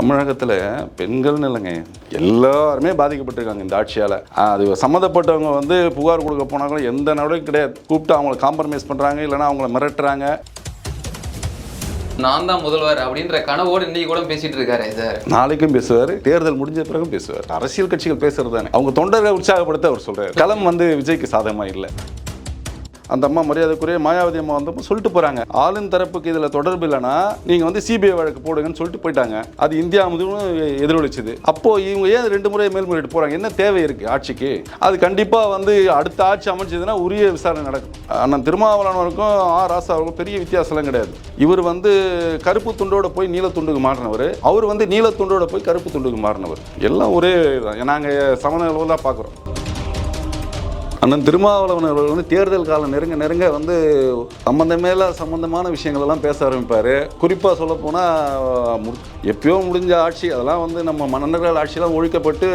தமிழகத்தில் பெண்கள்னு இல்லைங்க எல்லாருமே பாதிக்கப்பட்டிருக்காங்க இந்த ஆட்சியால். அது சம்மந்தப்பட்டவங்க வந்து புகார் கொடுக்க போனாலும் எந்த நடவடிக்கை கிடையாது. கூப்பிட்டு அவங்கள காம்ப்ரமைஸ் பண்ணுறாங்க இல்லைன்னா அவங்கள மிரட்டுறாங்க. நான் தான் முதல்வர் அப்படின்ற கனவோடு இன்னைக்கு கூட பேசிட்டு இருக்காரு சார் நாளைக்கும் பேசுவார் தேர்தல் முடிஞ்ச பிறகும் பேசுவார். அரசியல் கட்சிகள் பேசுறது தானே. அவங்க தொண்டர்களை உற்சாகப்படுத்த அவர் சொல்றாரு. களம் வந்து விஜய்க்கு சாதகமாக இல்லை. அந்த அம்மா மரியாதைக்குரிய மாயாவதி அம்மா வந்தப்போ சொல்லிட்டு போறாங்க. ஆளும் தரப்புக்கு இதில் தொடர்பு இல்லைன்னா நீங்கள் வந்து சிபிஐ வழக்கு போடுங்கன்னு சொல்லிட்டு போயிட்டாங்க. அது இந்தியா முழுவதும் எதிரொலிச்சுது. அப்போ இவங்க ஏன் ரெண்டு முறை மேல்முறையீடு போறாங்க? என்ன தேவை இருக்கு ஆட்சிக்கு? அது கண்டிப்பாக வந்து அடுத்த ஆட்சி அமைச்சதுன்னா உரிய விசாரணை நடக்கும். ஆனால் திருமாவளவனுக்கும் ஆ. ராசா அவருக்கும் பெரிய வித்தியாசம்லாம் கிடையாது. இவர் வந்து கருப்பு துண்டோட போய் நீல துண்டுக்கு மாறினவர். அவர் வந்து நீல துண்டோட போய் கருப்பு துண்டுக்கு மாறினவர். எல்லாம் ஒரே நாங்கள் சமநிலையில் தான் பார்க்குறோம் அண்ணன் திருமாவளவன் அவர்கள் வந்து தேர்தல் காலம் நெருங்க நெருங்க வந்து சம்மந்தமேல சம்மந்தமான விஷயங்கள் எல்லாம் பேச ஆரம்பிப்பார். குறிப்பாக சொல்லப்போனால் எப்பயோ முடிஞ்ச ஆட்சி அதெல்லாம் வந்து நம்ம மன்னர்கள் ஆட்சியெல்லாம் ஒழிக்கப்பட்டு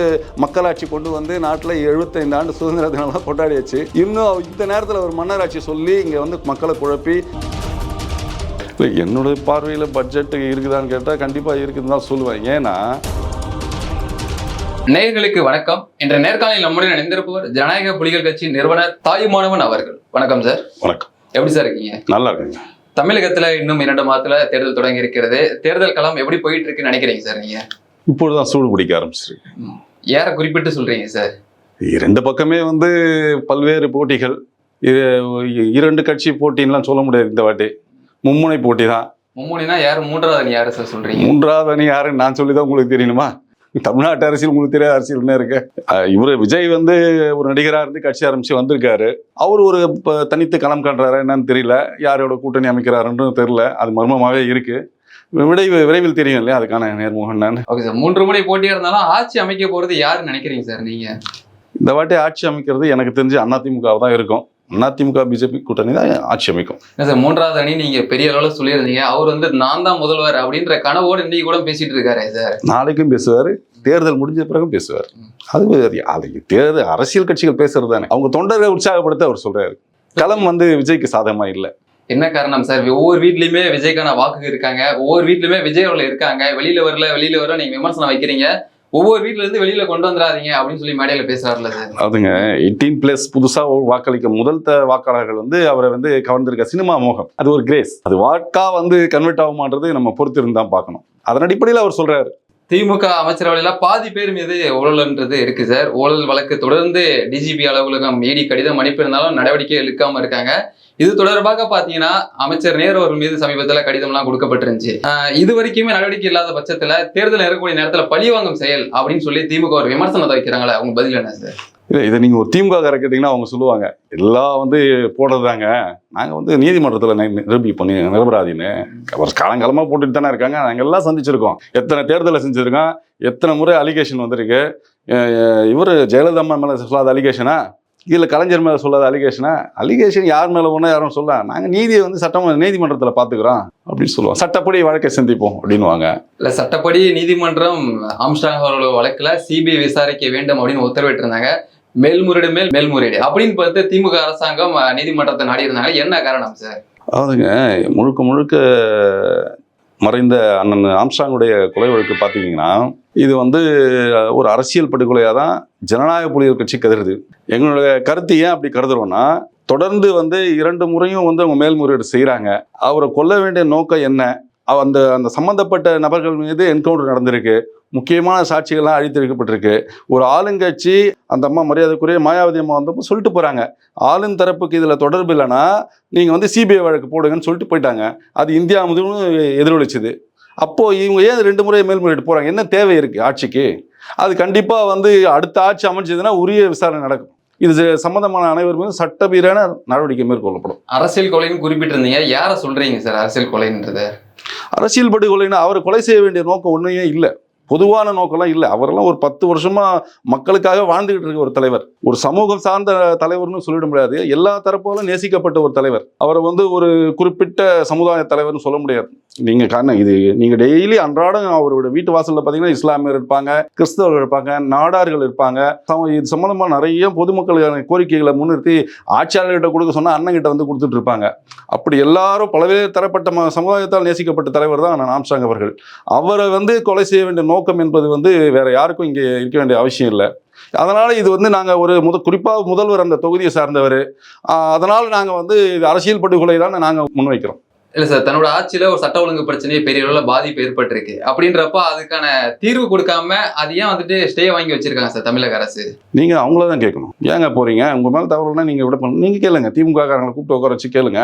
மக்களாட்சி கொண்டு வந்து நாட்டில் எழுபத்தைந்து ஆண்டு சுதந்திர தினம்லாம் கொண்டாடியாச்சு. இன்னும் இந்த நேரத்தில் ஒரு மன்னர் ஆட்சி சொல்லி இங்கே வந்து மக்களை குழப்பி இல்லை என்னுடைய பார்வையில் பட்ஜெட்டு இருக்குதான்னு கேட்டால் கண்டிப்பாக இருக்குதுன்னு தான் சொல்லுவேன். ஏன்னா நேயர்களுக்கு வணக்கம். இன்ற நேர்காணலில் நம்முடன் இணைந்திருப்பவர் ஜனநாயக புலிகள் கட்சி நிறுவனர் தாயுமானவன் அவர்கள். வணக்கம் சார் வணக்கம். எப்படி சார் இருக்கீங்க? நல்லா இருக்குங்க. தமிழகத்துல இன்னும் இரண்டு மாதத்துல தேர்தல் தொடங்கி இருக்கிறது. தேர்தல் களம் எப்படி போயிட்டு இருக்குன்னு நினைக்கிறீங்க சார் நீங்க? இப்பொழுது தான் சூடு பிடிக்க ஆரம்பிச்சிருக்கு. யாரை குறிப்பிட்டு சொல்றீங்க சார் இரண்டு பக்கமே வந்து பல்வேறு போட்டிகள். இது இரண்டு கட்சி போட்டின்லாம் சொல்ல முடியாது இந்த வாட்டி. மும்முனை போட்டி தான். மும்முனினா யார்? மூன்றாவது அணி யாரு சார் சொல்றீங்க? மூன்றாவது அணி யாருன்னு நான் சொல்லி தான் உங்களுக்கு தெரியணுமா? தமிழ்நாட்டு அரசியல் உங்களுக்கு தெரியாத அரசியல் என்ன இருக்கு? இவரு விஜய் வந்து ஒரு நடிகராக இருந்து கட்சி ஆரம்பிச்சு வந்திருக்காரு. அவர் ஒரு இப்போ தனித்து களம் காண்றாரு என்னன்னு தெரியல. யாரோட கூட்டணி அமைக்கிறாருன்னு தெரியல. அது மர்மமாகவே இருக்கு. விடை விரைவில் தெரியும் இல்லையா? அதுக்கான நேர்முகம் என்னன்னு. ஓகே சார் மூன்று முறை போட்டியா இருந்தாலும் ஆட்சி அமைக்க போறது யாருன்னு நினைக்கிறீங்க சார் நீங்க? இந்த வாட்டி ஆட்சி அமைக்கிறது எனக்கு தெரிஞ்சு அதிமுக தான் இருக்கும். அதிமுக பிஜேபி கூட்டணி தான் ஆட்சி அமைக்கும். சார் மூன்றாவது அணி நீங்க பெரிய அளவுல சொல்லியிருந்தீங்க. அவர் வந்து நான் தான் முதல்வர் அப்படின்ற கனவோடு இன்னைக்கு கூட பேசிட்டு இருக்காரு சார். நாளைக்கும் பேசுவார் தேர்தல் முடிஞ்ச பிறகும் பேசுவார். அது. அது தேர்தல் அரசியல் கட்சிகள் பேசுறது தானே. அவங்க தொண்டர்களை உற்சாகப்படுத்த அவர் சொல்றாரு. களம் வந்து விஜய்க்கு சாதகமா இல்லை. என்ன காரணம் சார்? ஒவ்வொரு வீட்லயுமே விஜய்க்கான வாக்கு இருக்காங்க. ஒவ்வொரு வீட்லயுமே விஜய் அவர்கள் இருக்காங்க. வெளியில வரல வெளியில வரல நீங்க விமர்சனம் வைக்கிறீங்க. ஒவ்வொரு வீட்ல இருந்து வெளியில கொண்டு வந்துடாதீங்க அப்படின்னு சொல்லி மேடையில பேசுறாருல சார். அதுங்க எயிட்டீன் பிளஸ் புதுசா வாக்களிக்க முதல் வாக்காளர்கள் வந்து அவரை வந்து கவர்ந்திருக்க சினிமா மோகம். அது ஒரு கிரேஸ் அது வாக்கா வந்து கன்வெர்ட் ஆகுமான்றது நம்ம பொறுத்து இருந்து தான் பார்க்கணும். அதன் அடிப்படையில் அவர் சொல்றாரு. திமுக அமைச்சரவையில பாதி பேர் மீது ஊழல்ன்றது இருக்கு சார். ஊழல் வழக்கு தொடர்ந்து டிஜிபி அலுவலகம் இடி கடிதம் அனுப்பியிருந்தாலும் நடவடிக்கை எடுக்காம இருக்காங்க. இது தொடர்பாக பாத்தீங்கன்னா அமைச்சர் நேரு அவர்கள் மீது சமீபத்தில் கடிதம்லாம் கொடுக்கப்பட்டிருந்துச்சு. இது வரைக்குமே நடவடிக்கை இல்லாத பட்சத்துல தேர்தல் இருக்கக்கூடிய நேரத்துல பழிவாங்கும் செயல் அப்படின்னு சொல்லி திமுக ஒரு விமர்சனத்தை வைக்கிறாங்களே அவங்க பதில் என்ன சார்? இல்லை இதை நீங்கள் ஒரு திமுக கேட்டிங்கன்னா அவங்க சொல்லுவாங்க எல்லாம் வந்து போடுறதாங்க நாங்கள் வந்து நீதிமன்றத்தில் நிரூபி பண்ணி நிரபராதின்னு. காலங்காலமாக போட்டுட்டு தானே இருக்காங்க நாங்கள் எல்லாம் சந்திச்சிருக்கோம். எத்தனை தேர்தலை செஞ்சுருக்கோம் எத்தனை முறை அலிகேஷன் வந்திருக்கு. இவர் ஜெயலலிதா மேலே சொல்லாத அலிகேஷனா இல்லை கலைஞர் மேலே சொல்லாத அலிகேஷனா அலிகேஷன் யார் மேலே ஒன்றும் யாரும் சொல்ல நாங்கள் நீதியை வந்து சட்டம் நீதிமன்றத்தில் பார்த்துக்குறோம் அப்படின்னு சொல்லுவோம். சட்டப்படி வழக்கை சந்திப்போம் அப்படின்னுவாங்க. இல்ல சட்டப்படி நீதிமன்றம் ஆம்ஸ்டாங் அவர்களோட வழக்குல சிபிஐ விசாரிக்க வேண்டும் அப்படின்னு உத்தரவிட்டிருந்தாங்க. மேல்முறையீடு மேல் மேல்முறையீடு அப்படின்னு பார்த்து திமுக அரசாங்கம் நீதிமன்றத்தை நாடி இருந்தாங்க என்ன காரணம் சார்? அதாவதுங்க முழுக்க முழுக்க மறைந்த அண்ணன் ஆம்ஸ்டாங்குடைய கொலை வழக்கு பார்த்தீங்கன்னா இது வந்து ஒரு அரசியல் படுகொலையாக தான் ஜனநாயக புலிகள் கட்சி கருதுது எங்களுடைய கருத்து ஏன் அப்படி கருதுறோம்னா தொடர்ந்து வந்து இரண்டு முறையும் வந்து அவங்க மேல்முறையீடு செய்கிறாங்க அவரை கொல்ல வேண்டிய நோக்கம் என்ன? அந்த அந்த சம்மந்தப்பட்ட நபர்கள் மீது என்கவுண்டர் நடந்திருக்கு. முக்கியமான சாட்சிகள்லாம் அழித்திருக்கப்பட்டிருக்கு. ஒரு ஆளுங்கட்சி அந்த அம்மா மரியாதைக்குரிய மாயாவதி அம்மா வந்தப்போ சொல்லிட்டு போகிறாங்க ஆளும் தரப்புக்கு இதில் தொடர்பு இல்லைன்னா நீங்கள் வந்து சிபிஐ வழக்கு போடுங்கன்னு சொல்லிட்டு போயிட்டாங்க. அது இந்தியா முழுவதும் எதிரொலிச்சுது. அப்போது இவங்க ஏன் ரெண்டு முறை மேல்முறையீடு போகிறாங்க என்ன தேவை இருக்குது ஆட்சிக்கு? அது கண்டிப்பாக வந்து அடுத்த ஆட்சி அமைஞ்சதுன்னா உரிய விசாரணை நடக்கும். இது சம்பந்தமான அனைவர் மீதும் சட்டபீரான நடவடிக்கை மேற்கொள்ளப்படும். அரசியல் கொலைன்னு குறிப்பிட்டிருந்தீங்க. யாரை சொல்றீங்க சார் அரசியல் கொலைன்றது? அரசியல் படுகொலைன்னா அவரை கொலை செய்ய வேண்டிய நோக்கம் ஒன்றையும் இல்லை. பொதுவான நோக்கம்லாம் இல்லை. அவரெல்லாம் ஒரு பத்து வருஷமா மக்களுக்காக வாழ்ந்துகிட்டு இருக்க ஒரு தலைவர். ஒரு சமூகம் சார்ந்த தலைவர்னு சொல்லிட முடியாது. எல்லா தரப்பாலும் நேசிக்கப்பட்ட ஒரு தலைவர். அவரை வந்து ஒரு குறிப்பிட்ட சமுதாய தலைவர்னு சொல்ல முடியாது. நீங்க காரணம் இது நீங்க டெய்லி அன்றாடம் அவரோட வீட்டு வாசல்ல பாத்தீங்கன்னா இஸ்லாமியர் இருப்பாங்க கிறிஸ்தவர்கள் இருப்பாங்க நாடார்கள் இருப்பாங்க. சம- இது சம்பந்தமா நிறைய பொதுமக்களுக்கான கோரிக்கைகளை முன்னிறுத்தி ஆட்சியாளர்கிட்ட கொடுக்க சொன்னா அண்ணங்கிட்ட வந்து கொடுத்துட்டு இருப்பாங்க. அப்படி எல்லாரும் பலவே தரப்பட்ட ம- சமுதாயத்தால் நேசிக்கப்பட்ட தலைவர் தான் நான் ஆம்ஸ்டாங் அவர்கள். அவரை வந்து கொலை செய்ய வேண்டிய நோக்கம் என்பது வந்து வேற யாருக்கும் இங்கே இருக்க வேண்டிய அவசியம் இல்லை. அதனால இது வந்து நாங்கள் ஒரு முத குறிப்பாக முதல்வர் அந்த தொகுதியை சார்ந்தவர். அதனால நாங்கள் வந்து இது அரசியல் படுகொலை தான் நாங்கள் முன்வைக்கிறோம். இல்ல சார் தன்னோட ஆட்சியில ஒரு சட்ட ஒழுங்கு பிரச்சனையே பெரிய அளவுல பாதிப்பு ஏற்பட்டிருக்கு. அப்படின்றப்ப அதுக்கான தீர்வு கொடுக்காம அது ஏன் வந்துட்டு ஸ்டே வாங்கி வச்சிருக்காங்க சார் தமிழக அரசு? நீங்கள் அவங்கள தான் கேட்கணும். ஏங்க போறீங்க? உங்கள் மேலே தவறுனா நீங்கள் விட பண்ண. நீங்கள் கேளுங்க. திமுக காரங்களை கூப்பிட்டு உட்கார வச்சு கேளுங்க.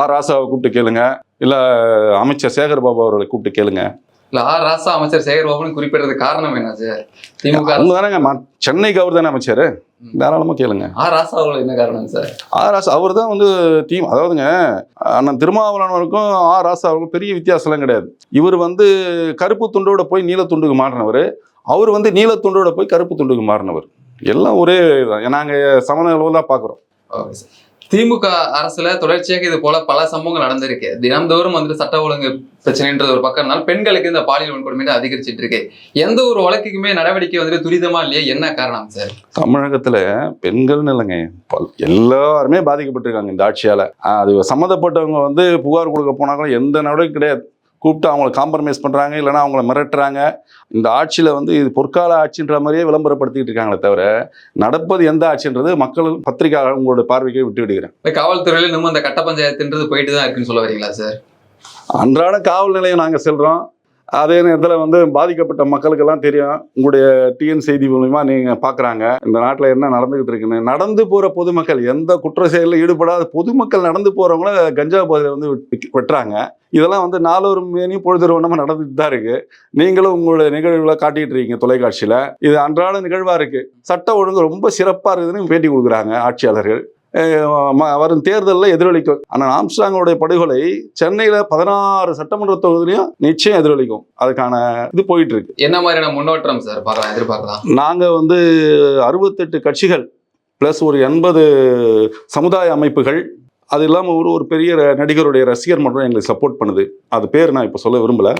ஆர் ராசாவை கூப்பிட்டு கேளுங்க. இல்லை அமைச்சர் சேகர் பாபு அவர்களை கூப்பிட்டு கேளுங்க. இல்ல ஆர். ராசா அமைச்சர் சேகர் பாபுன்னு குறிப்பிடுறதுக்கு காரணம் என்ன சார் திமுக அவங்க தானேங்க சென்னைக்கு அவர் தானே அமைச்சர்? தாராளமாக கேளுங்க. ஆர். ராசாவில் என்ன காரணம் சார்? ஆர். ராசா அவர் தான் வந்து டீம் அதாவதுங்க அண்ணன் திருமாவளவனுக்கும் ஆர். ராசா அவருக்கும் பெரிய வித்தியாசம்லாம் கிடையாது. இவர் வந்து கருப்பு துண்டோட போய் நீல துண்டுக்கு மாறினவர். அவர் வந்து நீல துண்டோட போய் கருப்பு துண்டுக்கு மாறினவர். எல்லாம் ஒரே நாங்கள் சமநிலையில் தான் பார்க்குறோம் ஓகே சார். திமுக அரசுல தொடர்ச்சியாக இது போல பல சம்பவங்கள் நடந்திருக்கு. தினம்தோறும் வந்துட்டு சட்ட ஒழுங்கு பிரச்சனைன்றது ஒரு பக்கம். பெண்களுக்கு இந்த பாலியல் வன்கொடுமை அதிகரிச்சிட்டு இருக்கு. எந்த ஒரு வழக்குக்குமே நடவடிக்கை வந்துட்டு துரிதமா இல்லையா? என்ன காரணம் சார்? தமிழகத்தில் பெண்கள்னு இல்லைங்க எல்லாருமே பாதிக்கப்பட்டிருக்காங்க இந்த ஆட்சியால. அது சம்மந்தப்பட்டவங்க வந்து புகார் கொடுக்க போனாலும் எந்த நடவடிக்கை கிடையாது. கூப்பிட்டு அவங்கள காம்ப்ரமைஸ் பண்ணுறாங்க இல்லைன்னா அவங்கள மிரட்டுறாங்க. இந்த ஆட்சியில் வந்து இது பொற்கால ஆட்சின்ற மாதிரியே விளம்பரப்படுத்திட்டு இருக்காங்களே தவிர நடப்பது எந்த ஆட்சின்றது மக்கள் பத்திரிகை உங்களோட பார்வைக்கே விட்டு விடுகிறேன். இந்த காவல்துறையில இன்னும் அந்த கட்ட பஞ்சாயத்துன்றது போயிட்டு தான் இருக்குன்னு சொல்ல வரீங்களா சார்? அன்றாட காவல் நிலையம் நாங்கள் செல்கிறோம் அதே நேரத்தில் வந்து பாதிக்கப்பட்ட மக்களுக்கெல்லாம் தெரியும். உங்களுடைய டிஎன் செய்தி மூலிமா நீங்கள் பார்க்குறாங்க இந்த நாட்டில் என்ன நடந்துகிட்டு இருக்குன்னு. நடந்து போகிற பொதுமக்கள் எந்த குற்ற செயலில் ஈடுபடாத பொதுமக்கள் நடந்து போகிறவங்கள கஞ்சா போதையில் வந்து வெட்- வெட்டுறாங்க. இதெல்லாம் வந்து நாலொரு மேனியும் பொழுதுருவனமாக நடந்துட்டு தான் இருக்கு. நீங்களும் உங்களுடைய நிகழ்வுகளை காட்டிட்டு இருக்கீங்க தொலைக்காட்சியில். இது அன்றாட நிகழ்வாக இருக்கு. சட்ட ஒழுங்கு ரொம்ப சிறப்பாக இருக்குதுன்னு பேட்டி கொடுக்குறாங்க ஆட்சியாளர்கள். வரும் தேர்தலில் எதிரொலிக்கும். ஆனால் ஆம்ஸ்டாங்கோடைய படுகொலை சென்னையில் பதினாறு சட்டமன்ற தொகுதியிலையும் நிச்சயம் எதிரொலிக்கும். அதுக்கான இது போயிட்டு இருக்கு. என்ன மாதிரியான முன்னோட்டம் சார் பார்க்கலாம் எதிர்பார்க்கலாம்? நாங்கள் வந்து அறுபத்தெட்டு கட்சிகள் ப்ளஸ் ஒரு எண்பது சமுதாய அமைப்புகள் அது இல்லாமல் ஒரு ஒரு பெரிய நடிகருடைய ரசிகர் மன்றம் எங்களுக்கு சப்போர்ட் பண்ணுது. அது பேர் நான் இப்போ சொல்ல விரும்பலை.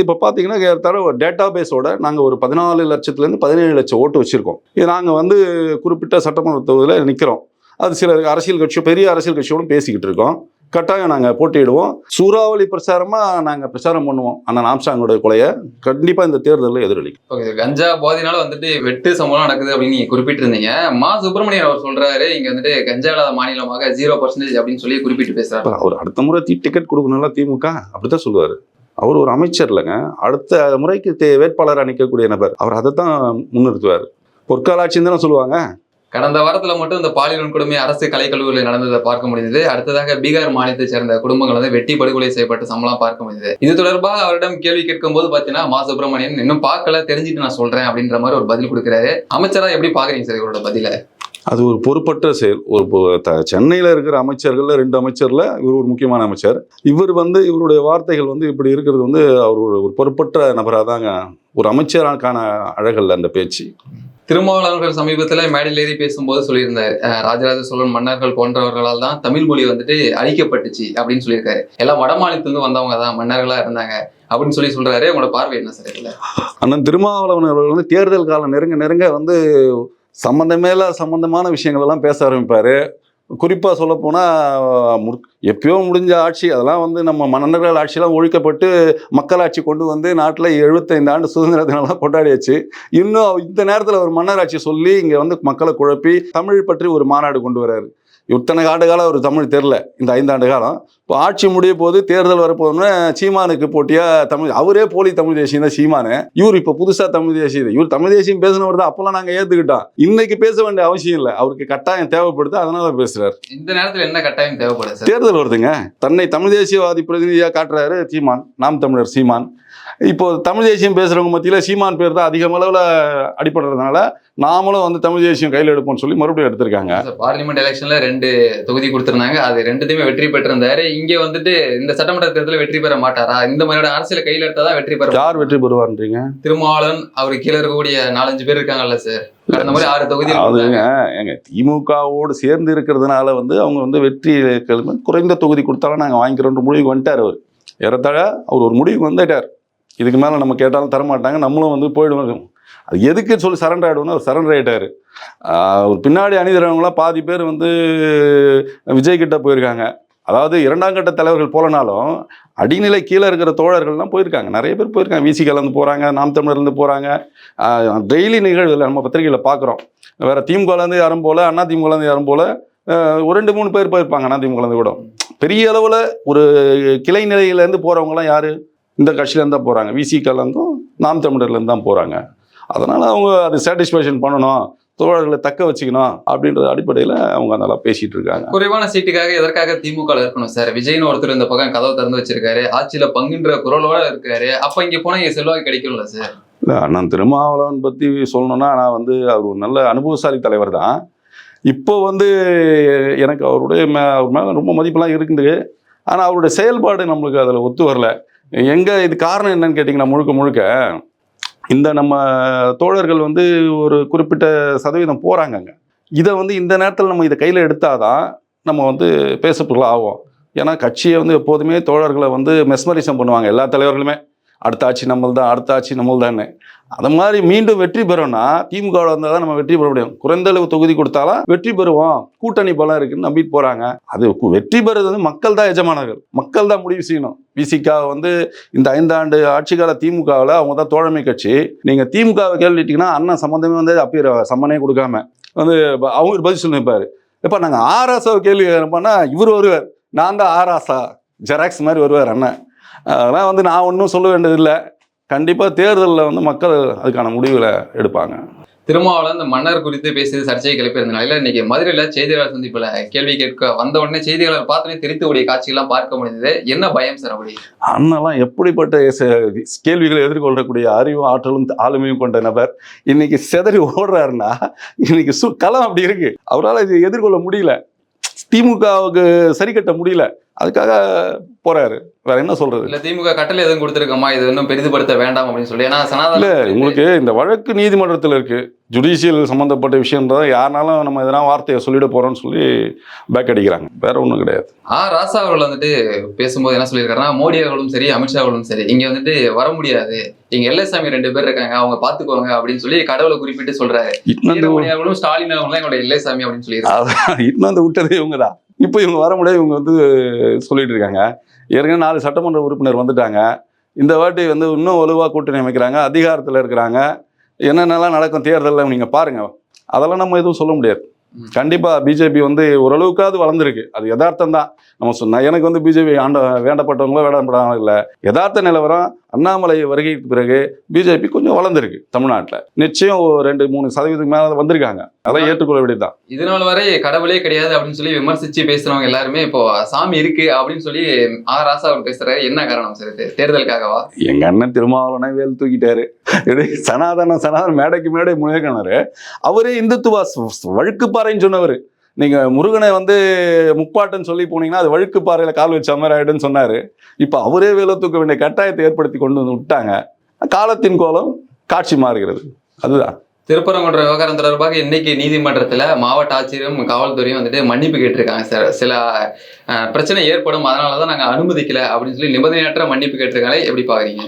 இப்போ பார்த்தீங்கன்னா தடவை ஒரு டேட்டா பேஸோட நாங்கள் ஒரு பதினாலு லட்சத்துலேருந்து பதினேழு லட்சம் ஓட்டு வச்சுருக்கோம். இது நாங்கள் வந்து குறிப்பிட்ட சட்டமன்ற தொகுதியில் நிற்கிறோம் அது சில அரசியல் கட்சியும் பெரிய அரசியல் கட்சியோடும் பேசிக்கிட்டு இருக்கோம். கட்டாயம் நாங்கள் போட்டியிடுவோம். சூறாவளி பிரச்சாரமாக நாங்கள் பிரச்சாரம் பண்ணுவோம். அண்ணன் ஆம்சாங்கோட கொலையை கண்டிப்பாக இந்த தேர்தலில் எதிரொலிக்கும். ஓகே கஞ்சா போதைனால வந்துட்டு வெட்டு சம்பவம் நடக்குது அப்படின்னு நீங்க குறிப்பிட்டிருந்தீங்க. மா சுப்பிரமணியன் அவர் சொல்றாரு இங்க வந்துட்டு கஞ்சா இல்லாத மாநிலமாக ஜீரோ பர்சன்டேஜ் அப்படின்னு சொல்லி குறிப்பிட்டு பேசுறாரு. அப்ப அவர் அடுத்த முறை தீ டிக்கெட் கொடுக்கணும்ல திமுக? அப்படித்தான் சொல்லுவார். அவர் ஒரு அமைச்சர் இல்லைங்க. அடுத்த முறைக்கு வேட்பாளராக நிற்கக்கூடிய நபர். அவர் அதை தான் முன்னிறுத்துவார் பொற்காலாட்சின்னு தானே சொல்லுவாங்க. கடந்த வாரத்துல மட்டும் இந்த பாலியல் வன்கொடுமை அரசு கலைக்கல்லூரியில் நடந்ததை பார்க்க முடிந்தது. அடுத்ததாக பீகார் மாநிலத்தை சேர்ந்த குடும்பங்கள் வந்து வெட்டி படுகொலை செய்யப்பட்ட சம்பளம் பார்க்க முடியுது இது தொடர்பாக அவரிடம் கேள்வி கேட்கும்போது பாத்தீங்கன்னா மா சுப்பிரமணியன் இன்னும் பார்க்கல தெரிஞ்சுட்டு நான் சொல்றேன் அப்படின்ற மாதிரி ஒரு பதில் கொடுக்குறாரு. அமைச்சரா எப்படி பாக்குறீங்க சார் இவரோட பதில? அது ஒரு பொறுப்பற்ற செயல். ஒரு சென்னையில இருக்கிற அமைச்சர்கள்ல ரெண்டு அமைச்சர்ல இவர் ஒரு முக்கியமான அமைச்சர். இவர் வந்து இவருடைய வார்த்தைகள் வந்து இப்படி இருக்கிறது வந்து அவர் ஒரு பொறுப்பற்ற நபராக தாங்க ஒரு அமைச்சருக்கான அழகல்ல அந்த பேச்சு. திருமாவளவர்கள் சமீபத்துல மேடையில் ஏறி பேசும்போது சொல்லியிருந்தாரு. ராஜராஜ சோழன் மன்னர்கள் போன்றவர்களால் தான் தமிழ் மொழி வந்துட்டு அழிக்கப்பட்டுச்சு அப்படின்னு சொல்லியிருக்காரு. எல்லாம் வட மாநிலத்திலிருந்து வந்தவங்க தான் மன்னர்களா இருந்தாங்க அப்படின்னு சொல்லி சொல்றாரு. உங்களோட பார்வை என்ன சார் அண்ணன் திருமாவளவன் அவர்கள் வந்து தேர்தல் காலம் நெருங்க நெருங்க வந்து சம்மந்தமே சம்பந்தமான சம்மந்தமான விஷயங்களெல்லாம் பேச ஆரம்பிப்பார். குறிப்பாக சொல்லப்போனால் மு எப்பயோ முடிஞ்ச ஆட்சி அதெல்லாம் வந்து நம்ம மன்னர்கள் ஆட்சியெல்லாம் ஒழிக்கப்பட்டு மக்களாட்சி கொண்டு வந்து நாட்டில் எழுபத்தைந்து ஆண்டு சுதந்திர தினம்லாம் கொண்டாடியாச்சு. இன்னும் இந்த நேரத்தில் ஒரு மன்னராட்சி சொல்லி இங்கே வந்து மக்களை குழப்பி தமிழ் பற்றி ஒரு மாநாடு கொண்டு வர்றாரு இத்தனை ஆண்டு காலம் ஒரு தமிழ் தெரில இந்த ஐந்தாண்டு காலம். இப்போ ஆட்சி முடிய போது தேர்தல் வரப்போதுன்னு சீமானுக்கு போட்டியா தமிழ் அவரே போலி தமிழ் தேசியம் தான் சீமானு. இவர் இப்போ புதுசா தமிழ் தேசியம் இவர் தமிழ் தேசியம் பேசினவர் தான். அப்பெல்லாம் நாங்கள் ஏற்றுக்கிட்டோம் இன்னைக்கு பேச வேண்டிய அவசியம் இல்லை. அவருக்கு கட்டாயம் தேவைப்படுது அதனால பேசுறாரு. இந்த நேரத்துல என்ன கட்டாயம் தேவைப்படுது தேர்தல் வருதுங்க. தன்னை தமிழ் தேசியவாதி பிரதிநிதியா காட்டுறாரு சீமான். நாம் தமிழர் சீமான். இப்போ தமிழ் தேசியம் பேசுறவங்க மத்தியில சீமான் பேர் தான் அதிக அளவில் அடிபடுறதுனால நாமளும் வந்து தமிழ் தேசியம் கையில் எடுப்போம்னு சொல்லி மறுபடியும் எடுத்திருக்காங்க. பார்லிமெண்ட் எலெக்ஷன்ல ரெண்டு தொகுதி கொடுத்திருந்தாங்க. அது ரெண்டுத்தையுமே வெற்றி பெற்றிருந்தாரு. இங்க வந்துட்டு இந்த சட்டமன்ற தேர்தலில் வெற்றி பெற மாட்டாரா? இந்த மாதிரியான அரசியல் கையில எடுத்தாதான் வெற்றி பெற யார் வெற்றி பெறுவார்ன்றீங்க? திருமாவளவன் அவருக்கு கீழே இருக்கக்கூடிய நாலஞ்சு பேர் இருக்காங்கல்ல சார் அதுங்க ஏங்க திமுகவோடு சேர்ந்து இருக்கிறதுனால வந்து அவங்க வந்து வெற்றி குறைந்த தொகுதி கொடுத்தாலும் நாங்கள் வாங்கிக்கிறோன்ற முடிவுக்கு வந்துட்டார் அவர். ஏறத்தாழ அவர் ஒரு முடிவுக்கு வந்துட்டார். இதுக்கு மேலே நம்ம கேட்டாலும் தர மாட்டாங்க நம்மளும் வந்து போயிடுவோம். அது எதுக்கு சொல்லி சரண்டர் ஆகிடுவோம்னு அவர் சரண்டர் ஆகிட்டார் அவர் பின்னாடி அணிதிரவங்களாம் பாதி பேர் வந்து விஜய் கிட்ட போயிருக்காங்க. அதாவது இரண்டாம் கட்ட தலைவர்கள் போலனாலும் அடிநிலை கீழே இருக்கிற தோழர்கள்லாம் போயிருக்காங்க. நிறைய பேர் போயிருக்காங்க. விசிகலேருந்து போகிறாங்க நாம் தமிழர்லேருந்து போகிறாங்க டெய்லி நிகழ்வுகள் நம்ம பத்திரிகையில் பார்க்குறோம் வேறு திமுகலேருந்து யாரும் போல அண்ணா திமுகலேருந்து யாரும் போல ஒரு ரெண்டு மூணு பேர் போயிருப்பாங்க அண்ணா திமுகலேருந்து கூட. பெரிய அளவில் ஒரு கிளை நிலையிலேருந்து போகிறவங்களாம் யார்? இந்த கட்சியிலேருந்து தான் போகிறாங்க விசிகலேருந்தும் நாம் தமிழர்லேருந்து தான் போகிறாங்க அதனால் அவங்க அது சாட்டிஸ்ஃபேக்ஷன் பண்ணணும் தோழர்களை தக்க வச்சுக்கணும் அப்படின்ற அடிப்படையில் அவங்க அதெல்லாம் பேசிகிட்டு இருக்காங்க. குறைவான சீட்டுக்காக எதற்காக திமுக இருக்கணும் சார்? விஜய்னு ஒருத்தர் இந்த பக்கம் கதவை திறந்து வச்சிருக்காரு ஆட்சியில பங்குன்ற குரலோட இருக்காரு அப்ப இங்க போனா இங்க செல்வாக்கு கிடைக்கும்ல சார்? இல்லை அண்ணன் திருமாவளவன் பற்றி சொல்லணும்னா நான் வந்து அவர் ஒரு நல்ல அனுபவசாலி தலைவர் தான். இப்போ வந்து எனக்கு அவருடைய மே அவர் மேலே ரொம்ப மதிப்பெல்லாம் இருக்குது. ஆனால் அவருடைய செயல்பாடு நம்மளுக்கு அதில் ஒத்து வரல. எங்கே இது காரணம் என்னன்னு கேட்டிங்கன்னா முழுக்க முழுக்க இந்த நம்ம தோழர்கள் வந்து ஒரு குறிப்பிட்ட சதவீதம் போகிறாங்கங்க இதை வந்து இந்த நேரத்தில் நம்ம இதை கையில் எடுத்தாதான் நம்ம வந்து பேசப்பொருள் ஆகும் ஏன்னா கட்சியை வந்து எப்போதுமே தோழர்களை வந்து மெஸ்மரிசம் பண்ணுவாங்க எல்லா தலைவர்களுமே. அடுத்த ஆட்சி நம்மள் தான் அடுத்த ஆட்சி நம்மள் தானே அது மாதிரி மீண்டும் வெற்றி பெறோம்னா திமுக வந்தால் தான் நம்ம வெற்றி பெற முடியும். குறைந்த அளவு தொகுதி கொடுத்தாலும் வெற்றி பெறுவோம். கூட்டணி பலம் இருக்குன்னு நம்பிட்டு போகிறாங்க அது வெற்றி பெறுறது வந்து மக்கள் தான் எஜமானர்கள். மக்கள் தான் முடிவு செய்யணும். விசிகா வந்து இந்த ஐந்தாண்டு ஆட்சிக்கால திமுகவில் அவங்க தான் தோழமை கட்சி. நீங்கள் திமுகவை கேள்விட்டீங்கன்னா அண்ணன் சம்மந்தமே வந்து அப்பீர சம்மனே கொடுக்காம. வந்து ப- அவங்க பதில் சொல்லியிருப்பார். இப்போ நாங்கள் ஆராசாவை கேள்வி கேட்போம்னா இவர் வருவார் நான் தான் ஆராசா ஜெராக்ஸ் மாதிரி வருவார் அண்ணன். அதெல்லாம் வந்து நான் ஒன்றும் சொல்ல வேண்டியதில்லை. கண்டிப்பாக தேர்தலில் வந்து மக்கள் அதுக்கான முடிவுகளை எடுப்பாங்க. திருமாவளவன் இந்த மன்னர் குறித்து பேசியது சர்ச்சையை கிளப்பியிருந்தனால இன்னைக்கு மதுரையில செய்தியாளர் சந்திப்புல கேள்வி கேட்க வந்த உடனே செய்தியாளர் பார்த்தோன்னே தெரித்துக்கூடிய காட்சியெல்லாம் பார்க்க முடிஞ்சது. என்ன பயம் சார் அப்படி? அண்ணெல்லாம் எப்படிப்பட்ட கேள்விகளை எதிர்கொள்ளக்கூடிய அறிவும் ஆற்றலும் ஆளுமையும் கொண்ட நபர். இன்னைக்கு சிதறி ஓடுறாருன்னா இன்னைக்கு சு களம் அப்படி இருக்கு. அவரால் இது எதிர்கொள்ள முடியல. திமுகவுக்கு சரி கட்ட முடியல. அதுக்காக போறாரு. வேற என்ன சொல்றது? இல்ல திமுக கட்டளை எதுவும் கொடுத்துருக்கோமா? இது இன்னும் பெரிதுபடுத்த வேண்டாம் அப்படின்னு சொல்லி. ஏன்னா சனாதன உங்களுக்கு இந்த வழக்கு நீதிமன்றத்தில் இருக்கு. ஜுடிஷியல் சம்பந்தப்பட்ட விஷயம்ன்றத யாருனாலும் நம்ம எதனா வார்த்தையை சொல்லிட போறோம்னு சொல்லி பேக் அடிக்கிறாங்க. வேற ஒன்றும் கிடையாது. ஆ ராசா அவர்கள் வந்துட்டு பேசும்போது என்ன சொல்லியிருக்காருன்னா மோடி அவர்களும் சரி அமித்ஷா அவர்களும் சரி இங்க வந்துட்டு வர முடியாது. இங்க எல்எஸ்சாமி ரெண்டு பேர் இருக்காங்க அவங்க பாத்துக்கோங்க அப்படின்னு சொல்லி கடவுளை குறிப்பிட்டு சொல்றாரு. அவர்களும் ஸ்டாலின் அவர்களும் எங்களோட எல்எஸ்சாமி அப்படின்னு சொல்லியிருக்காரு இன்னும் அந்த விட்டதே இவங்க தான் இப்போ இவங்க வர முடியாது இவங்க வந்து சொல்லிட்டு இருக்காங்க. ஏற்கனவே நாலு சட்டமன்ற உறுப்பினர் வந்துட்டாங்க. இந்த வாட்டி வந்து இன்னும் வலுவாக கூட்டணி அமைக்கிறாங்க அதிகாரத்தில் இருக்கிறாங்க. என்னென்னலாம் நடக்கும் தேர்தலில் நீங்கள் பாருங்க. அதெல்லாம் நம்ம எதுவும் சொல்ல முடியாது. கண்டிப்பாக பிஜேபி வந்து ஓரளவுக்காவது வளர்ந்துருக்கு. அது யதார்த்தம் தான். நம்ம சொன்ன எனக்கு வந்து பிஜேபி ஆண்ட வேண்டப்பட்டவங்களோ வேண்டப்பட்டவங்களோ இல்லை. யதார்த்த நிலவரம் அண்ணாமலை வருகைக்கு பிறகு பிஜேபி கொஞ்சம் வளர்ந்துருக்கு தமிழ்நாட்டில். நிச்சயம் ரெண்டு மூணு சதவீதத்துக்கு மேலே வந்திருக்காங்க. அதை ஏற்றுக்கொள்ள வேண்டியதுதான். இது நாள் வரை கடவுளே கிடையாது அப்படின்னு சொல்லி விமர்சிச்சு பேசுறவங்க எல்லாருமே இப்போ சாமி இருக்கு அப்படின்னு சொல்லி ஆ. ராசா அவர் பேசுறாரு. என்ன காரணம் சார் தேர்தலுக்காகவா? எங்க அண்ணன் திருமாவளவனை வேல் தூக்கிட்டாரு. இப்படி சனாதன சனாதன மேடைக்கு மேடை முழக்கினாரு அவரே இந்துத்துவா வழுக்குப்பாறைன்னு சொன்னவர். நீங்க முருகனை வந்து முப்பாட்டுன்னு சொல்லி போனீங்கன்னா அது வழுக்குப்பாறையில கால் வச்ச மாதிரி ஆயிடுன்னு சொன்னாரு. இப்போ அவரே வேலை தூக்க வேண்டிய கட்டாயத்தை ஏற்படுத்தி கொண்டு வந்து விட்டாங்க. காலத்தின் கோலம் காட்சி மாறுகிறது. அதுதான். திருப்பரங்குன்ற விவகாரம் தொடர்பாக இன்னைக்கு நீதிமன்றத்துல மாவட்ட ஆட்சியரும் காவல்துறையும் வந்துட்டு மன்னிப்பு கேட்டிருக்காங்க சார். சில பிரச்சனை ஏற்படும். அதனாலதான் நாங்க அனுமதிக்கல அப்படின்னு சொல்லி நிபந்தனையற்ற மன்னிப்பு கேட்டிருக்காங்க எப்படி பாக்குறீங்க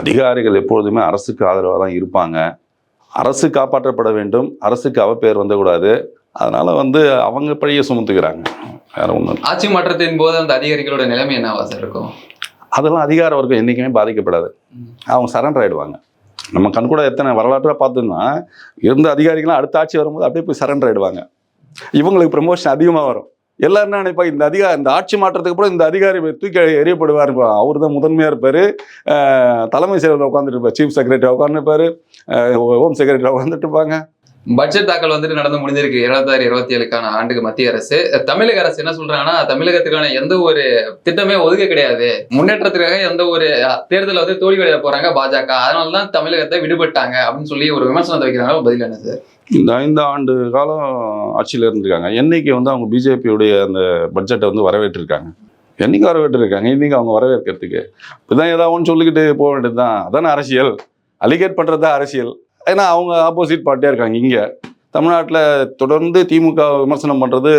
அதிகாரிகள் எப்பொழுதுமே அரசுக்கு ஆதரவாக தான் இருப்பாங்க. அரசு காப்பாற்றப்பட வேண்டும். அரசுக்கு அவப்பெயர் வந்துக்கூடாது. அதனால வந்து அவங்க பழிய சுமத்துக்கிறாங்க வேற ஒன்றும் ஆட்சி மாற்றத்தின் போது அந்த அதிகாரிகளோட நிலைமை என்னவா சார் இருக்கும்? அதெல்லாம் அதிகார வர்க்கம் என்றைக்குமே பாதிக்கப்படாது. அவங்க சரண்டர் ஆயிடுவாங்க. நம்ம கண் கூட எத்தனை வரலாற்றாக பார்த்தோம்னா இருந்த அதிகாரிகள்லாம் அடுத்த ஆட்சி வரும்போது அப்படியே போய் சரண்டர் ஆயிடுவாங்க. இவங்களுக்கு ப்ரமோஷன் அதிகமாக வரும். எல்லாரும் என்ன நினைப்பா இந்த அதிகாரி இந்த ஆட்சி மாற்றத்துக்கு அப்புறம் இந்த அதிகாரி தூக்கி எறியப்படுவார். அவர் தான் முதன்மையாக இருப்பார். தலைமை செயலர் உட்காந்துட்டு இருப்பார். சீஃப் செக்ரட்டரி உட்காந்துருப்பாரு ஹோம் செக்ரட்டரி உட்காந்துட்டு இருப்பாங்க. பட்ஜெட் தாக்கல் வந்துட்டு நடந்து முடிஞ்சிருக்கு. இருபத்தாறு இருபத்தி ஏழுக்கான ஆண்டுக்கு மத்திய அரசு. தமிழக அரசு என்ன சொல்றாங்கன்னா தமிழகத்துக்கான எந்த ஒரு திட்டமே ஒதுக்க கிடையாது. முன்னேற்றத்துக்காக எந்த ஒரு தேர்தலில் வந்து தோல்வி அடைய போறாங்க பாஜக. அதனால தான் தமிழகத்தை விடுபட்டாங்க அப்படின்னு சொல்லி ஒரு விமர்சனத்தை வைக்கிறாங்க. பதில் என்ன சார்? இந்த ஐந்து ஆண்டு காலம் ஆட்சியில் இருந்திருக்காங்க. என்னைக்கு வந்து அவங்க பிஜேபியுடைய அந்த பட்ஜெட்டை வந்து வரவேற்றிருக்காங்க? என்னைக்கு வரவேற்றிருக்காங்க? இன்னைக்கு அவங்க வரவேற்கிறதுக்கு? இப்படிதான் ஏதாவது ஒன்று சொல்லிக்கிட்டு போக வேண்டியது தான் அதானே அரசியல். அலிகேட் பண்ணுறது தான் அரசியல். ஏன்னா அவங்க ஆப்போசிட் பார்ட்டியாக இருக்காங்க. இங்கே தமிழ்நாட்டில் தொடர்ந்து திமுக விமர்சனம் பண்ணுறது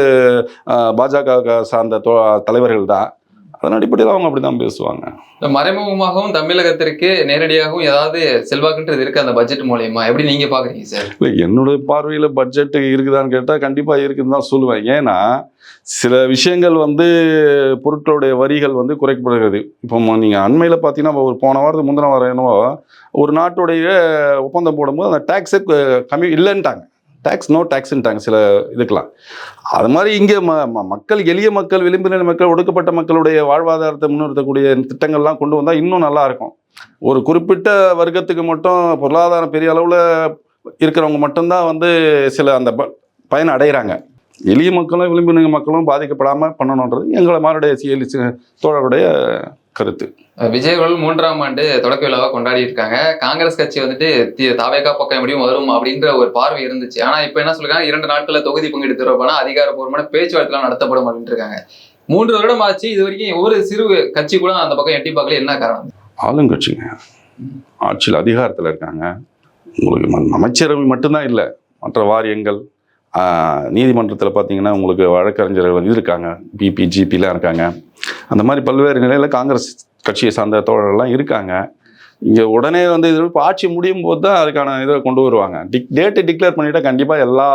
பாஜக சார்ந்த தலைவர்கள் தான். அதன் அடிப்படையில் அவங்க அப்படி தான் பேசுவாங்க. இந்த மறைமுகமாகவும் தமிழகத்திற்கு நேரடியாகவும் ஏதாவது செல்வாக்குன்றது இருக்கு அந்த பட்ஜெட் மூலியமா? எப்படி நீங்க பாக்குறீங்க சார்? இல்லை என்னுடைய பார்வையில் பட்ஜெட் இருக்குதான்னு கேட்டால் கண்டிப்பாக இருக்குதுன்னு தான் சொல்லுவேன். ஏன்னா சில விஷயங்கள் வந்து பொருட்களுடைய வரிகள் வந்து குறைக்கப்படுகிறது. இப்போ நீங்கள் அண்மையில் பார்த்தீங்கன்னா ஒரு போன வாரத்துக்கு முந்தின வாரம் என்னவோ ஒரு நாட்டுடைய ஒப்பந்தம் போடும்போது அந்த டேக்ஸை கம்மி இல்லைன்ட்டாங்க. டேக்ஸ் நோ டேக்ஸ்ன்றாங்க சில இதுக்கெல்லாம். அது மாதிரி இங்கே ம ம- மக்கள் எளிய மக்கள் விளிம்பு நிலை மக்கள் ஒடுக்கப்பட்ட மக்களுடைய வாழ்வாதாரத்தை முன்னிறுத்தக்கூடிய திட்டங்கள்லாம் கொண்டு வந்தால் இன்னும் நல்லா இருக்கும். ஒரு குறிப்பிட்ட வர்க்கத்துக்கு மட்டும் பொருளாதாரம் பெரிய அளவில் இருக்கிறவங்க மட்டும்தான் வந்து சில அந்த ப- பயனை அடைகிறாங்க எளிய மக்களும் விளிம்பு மக்களும் பாதிக்கப்படாமல் பண்ணணுன்றது எங்களை மாருடைய சிஎல்சி தோழருடைய கருத்து. விஜயகுல் மூன்றாம் ஆண்டு தொடக்க விழாவாக கொண்டாடி இருக்காங்க காங்கிரஸ் கட்சி வந்துட்டு தாவேகா பக்கம் எப்படியும் வரும் அப்படின்ற ஒரு பார்வை இருந்துச்சு. ஆனா இப்ப என்ன சொல்றாங்க? இரண்டு நாட்கள்ல தொகுதி பங்கீடு தொடர்பான அதிகாரப்பூர்வமான பேச்சுவார்த்தைலாம் நடத்தப்படும் அப்படின்னு இருக்காங்க. மூன்று வருடம் ஆச்சு. இது வரைக்கும் ஒரு சிறு கட்சி கூட அந்த பக்கம் எட்டி பார்க்கல. என்ன காரணம்? ஆளுங்கட்சிங்க. ஆட்சியில் அதிகாரத்தில் இருக்காங்க. உங்களுக்கு அமைச்சரவை மட்டும்தான் இல்லை மற்ற வாரியங்கள் நீதிமன்றத்தில் பார்த்தீங்கன்னா உங்களுக்கு வழக்கறிஞர்கள் வந்து இருக்காங்க. பிபி ஜிபிலாம் இருக்காங்க. அந்த மாதிரி பல்வேறு நிலையில் காங்கிரஸ் கட்சியை சார்ந்த தோழர்கள்லாம் இருக்காங்க. இங்கே உடனே வந்து இது இப்போ ஆட்சி முடியும் போது தான் அதுக்கான இதை கொண்டு வருவாங்க. டிக் டேட்டு டிக்ளேர் பண்ணிட்டா கண்டிப்பாக எல்லா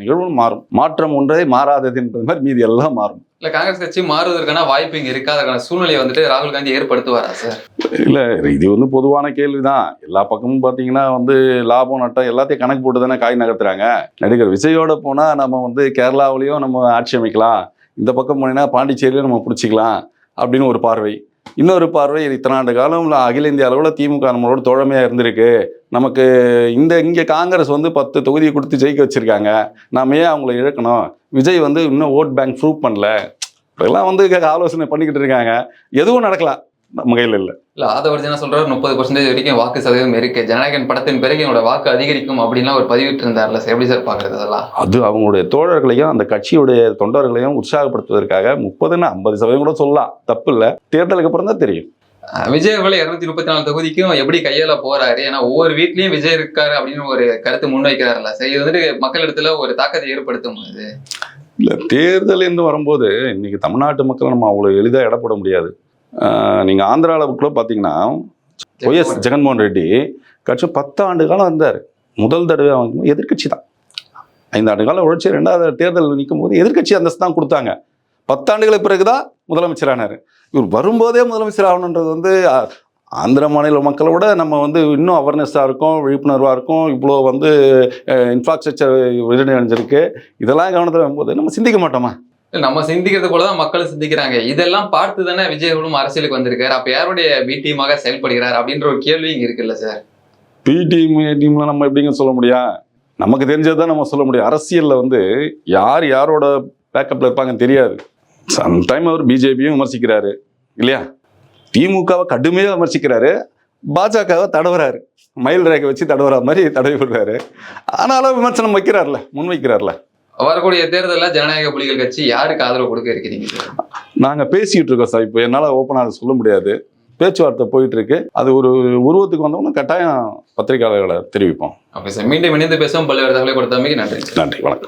நிகழ்வும் மாறும். மாற்றம் ஒன்றே மாறாததுன்றது மாதிரி மீதி எல்லாம் மாறும். இல்ல காங்கிரஸ் கட்சி மாறுவதற்கான வாய்ப்பு இங்க இருக்கா. சூழ்நிலையை வந்துட்டு ராகுல் காந்தி ஏற்படுத்துவாரா சார்? இல்லை இது வந்து பொதுவான கேள்வி தான் எல்லா பக்கமும் பார்த்தீங்கன்னா வந்து லாபம் நட்டம் எல்லாத்தையும் கணக்கு போட்டு தானே காய் நகர்த்துறாங்க. நடிகர் விஜயோட போனால் நம்ம வந்து கேரளாவிலையும் நம்ம ஆட்சி அமைக்கலாம். இந்த பக்கம் போனீங்கன்னா பாண்டிச்சேரியிலும் நம்ம பிடிச்சிக்கலாம் அப்படின்னு ஒரு பார்வை. இன்னொரு பார்வை இத்தனை ஆண்டு காலம் அகில இந்திய அளவில் திமுக நம்மளோட தோழமையாக இருந்திருக்கு. நமக்கு இந்த இங்கே காங்கிரஸ் வந்து பத்து தொகுதியை கொடுத்து ஜெயிக்க வச்சுருக்காங்க. நாம ஏன் அவங்கள இழக்கணும்? விஜய் வந்து இன்னும் ஓட் பேங்க் ப்ரூவ் பண்ணல. இதெல்லாம் வந்து ஆலோசனை பண்ணிக்கிட்டு இருக்காங்க. எதுவும் நடக்கலாம் நம்ம கையில் இல்லை. இல்ல ஆதவர்ஜி என்ன சொல்றாரு? முப்பது பர்சன்டேஜ் வரைக்கும் வாக்கு சதவீதம் இருக்கு. ஜனநாயகன் படத்தின் பிறகு என்னோட வாக்கு அதிகரிக்கும் அப்படின்லாம் ஒரு பதிவிட்டு இருந்தார்ல எப்படி சார் பாக்குறது அதெல்லாம்? அது அவங்களுடைய தோழர்களையும் அந்த கட்சியுடைய தொண்டர்களையும் உற்சாகப்படுத்துவதற்காக முப்பதுன்னு ஐம்பது சதவீதம் கூட சொல்லலாம். தப்பு இல்லை. தேர்தலுக்கு அப்புறம் தான் தெரியும். விஜய் அவர்கள் இருநூத்தி முப்பத்தி நாலு தொகுதிக்கும் எப்படி கையால போறாரு? ஏன்னா ஒவ்வொரு வீட்லயும் விஜய் இருக்காரு அப்படின்னு ஒரு கருத்து முன்வைக்கிறாருல்ல சார் இது வந்துட்டு மக்களிடத்துல ஒரு தாக்கத்தை ஏற்படுத்தும் இது? இல்லை தேர்தல் என்று வரும்போது இன்னைக்கு தமிழ்நாட்டு மக்களை நம்ம அவ்வளோ எளிதாக இடப்பட முடியாது. நீங்கள் ஆந்திராவுக்குள்ள பார்த்தீங்கன்னா ஒய்எஸ் ஜெகன்மோகன் ரெட்டி கட்சி பத்து ஆண்டு காலம் இருந்தார் முதல் தடவை அவங்க எதிர்க்கட்சி தான் ஐந்து ஆண்டு காலம் உழைச்சி ரெண்டாவது தேர்தல் நிற்கும் போது எதிர்க்கட்சி அந்தஸ்து தான் கொடுத்தாங்க. பத்தாண்டுகளுக்கு பிறகு தான் முதலமைச்சரானார். இவர் வரும்போதே முதலமைச்சர் ஆகணுன்றது வந்து ஆந்திர மாநில மக்களை விட நம்ம வந்து இன்னும் அவேர்னஸாக இருக்கும் விழிப்புணர்வாக இருக்கும். இவ்வளோ வந்து இன்ஃப்ராஸ்ட்ரக்சர் விரிவடைஞ்சிருக்கு இதெல்லாம் கவனத்தில் வரும்போது நம்ம சிந்திக்க மாட்டோமா? நம்ம சிந்திக்கிறது போலதான் மக்களும் சிந்திக்கிறாங்க. இதெல்லாம் பார்த்து தானே விஜயகுலும் அரசியலுக்கு வந்திருக்காரு. அப்ப யாருடைய பி டீமாக செயல்படுகிறார் அப்படின்ற ஒரு கேள்வி இங்க இருக்குல்ல சார் பி டீம் டீம்லாம் நம்ம எப்படிங்க சொல்ல முடியும் நமக்கு தெரிஞ்சதுதான் நம்ம சொல்ல முடியும். அரசியலில் வந்து யார் யாரோட பேக்கப்பில் இருப்பாங்கன்னு தெரியாது. சம்டைம் அவர் பிஜேபியும் விமர்சிக்கிறாரு. இல்லையா? திமுகவை கடுமையாக விமர்சிக்கிறாரு. பாஜகவை தடவுறாரு. மயில் ரேகை வச்சு தடவுற மாதிரி தடவி விடுறாரு. ஆனாலும் விமர்சனம் வைக்கிறார்ல முன் வைக்கிறார்ல வரக்கூடிய தேர்தலில் ஜனநாயக புலிகள் கட்சி யாருக்கு ஆதரவு கொடுக்க இருக்கிறீங்க நாங்கள் பேசிக்கிட்டு இருக்கோம் சார். இப்போ என்னால் ஓப்பனாக சொல்ல முடியாது. பேச்சுவார்த்தை போயிட்டு இருக்கு அது ஒரு உருவத்துக்கு வந்தவொன்னே கட்டாயம் பத்திரிகையாளர்களை தெரிவிப்போம். Okay sir. மீண்டும் இணைந்து பேசுவோம். பல்வேறு தகவலை கொடுத்தமைக்கு நன்றி நன்றி. வணக்கம்.